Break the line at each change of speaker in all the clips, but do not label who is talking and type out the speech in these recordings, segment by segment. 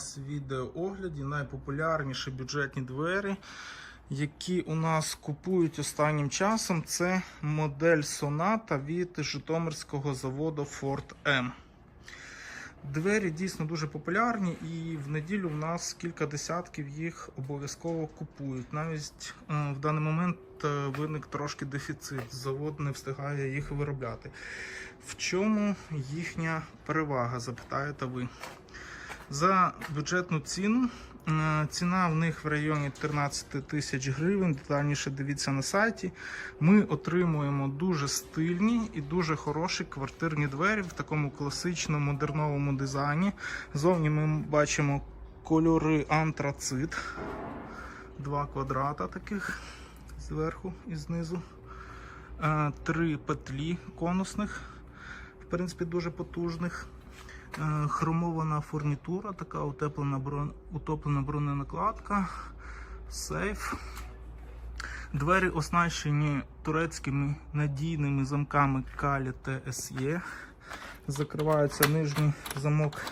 нас в відеоогляді найпопулярніші бюджетні двері, які у нас купують останнім часом. Це модель Соната від Житомирського заводу Ford M. Двері дійсно дуже популярні, і в неділю в нас кілька десятків їх обов'язково купують. Навіть е, в даний момент е, виник трошки дефіцит. Завод не встигає їх виробляти. В чому їхня перевага? Запитаєте ви. За бюджетну ціну. е, Ціна в них в районі 13 тисяч гривень. Детальніше дивіться на сайті. Ми отримуємо дуже стильні і дуже хороші квартирні двері в такому класичному модерновому дизайні. Зовні ми бачимо кольори антрацит. Два квадрата таких зверху і знизу. Е, Три петлі конусних, в принципі, дуже потужних. Е, Хромована фурнітура, така утеплена, брон... утоплена броненакладка, сейф. Двері оснащені турецькими надійними замками Калі TSE. Закривається нижній замок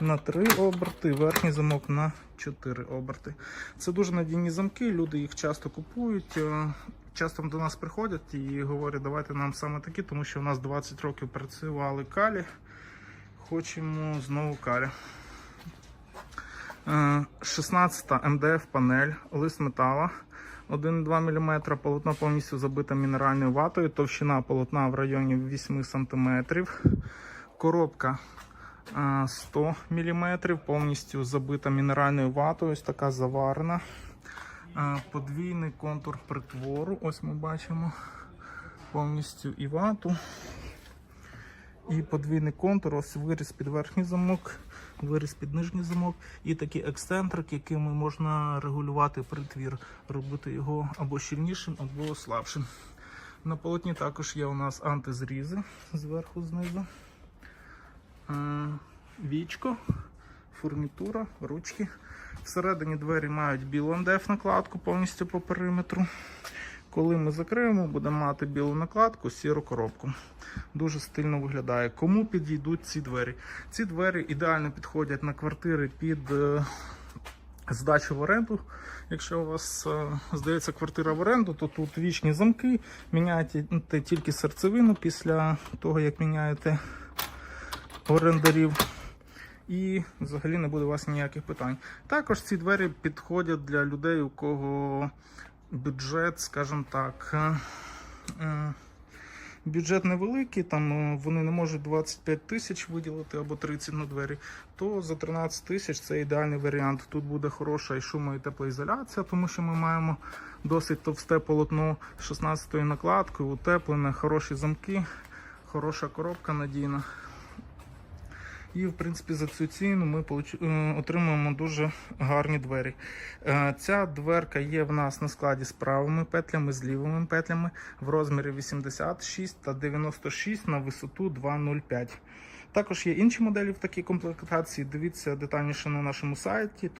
на 3 оберти, верхній замок на 4 оберти. Це дуже надійні замки, люди їх часто купують. е, Часто до нас приходять і говорять, давайте нам саме такі, тому що у нас 20 років працювали калі. Хочемо знову калі. Е, 16 МДФ панель, лист метала. 1,2 мм, полотно повністю забите мінеральною ватою, товщина полотна в районі 8 см. Коробка е, 100 мм, повністю забита мінеральною ватою, ось така заварена. Е, Подвійний контур притвору, ось ми бачимо повністю і вату. І подвійний контур, ось виріз під верхній замок, виріз під нижній замок, і такий ексцентрик, якими можна регулювати притвір, робити його або щільнішим, або слабшим. На полотні також є у нас антизрізи зверху знизу. Е, Вічко, фурнітура, ручки. Всередині двері мають білу МДФ накладку повністю по периметру. Коли ми закриємо, будемо мати білу накладку, сіру коробку. Дуже стильно виглядає. Кому підійдуть ці двері? Ці двері ідеально підходять на квартири під е, здачу в оренду. Якщо у вас е, здається квартира в оренду, то тут вічні замки, міняєте тільки серцевину після того, як міняєте орендарів. І взагалі не буде у вас ніяких питань. Також ці двері підходять для людей, у кого бюджет, скажімо так, е, е, бюджет невеликий, там е, вони не можуть 25 тисяч виділити або 30 на двері, то за 13 тисяч це ідеальний варіант. Тут буде хороша і шумо і теплоізоляція, тому що ми маємо досить товсте полотно 16-ю накладкою, утеплене, хороші замки, хороша коробка надійна. І, в принципі, за цю ціну ми е, отримуємо дуже гарні двері. Е, Ця дверка є в нас на складі з правими петлями, з лівими петлями в розмірі 86 та 96 на висоту 2,05. Також є інші моделі в такій комплектації. Дивіться детальніше на нашому сайті.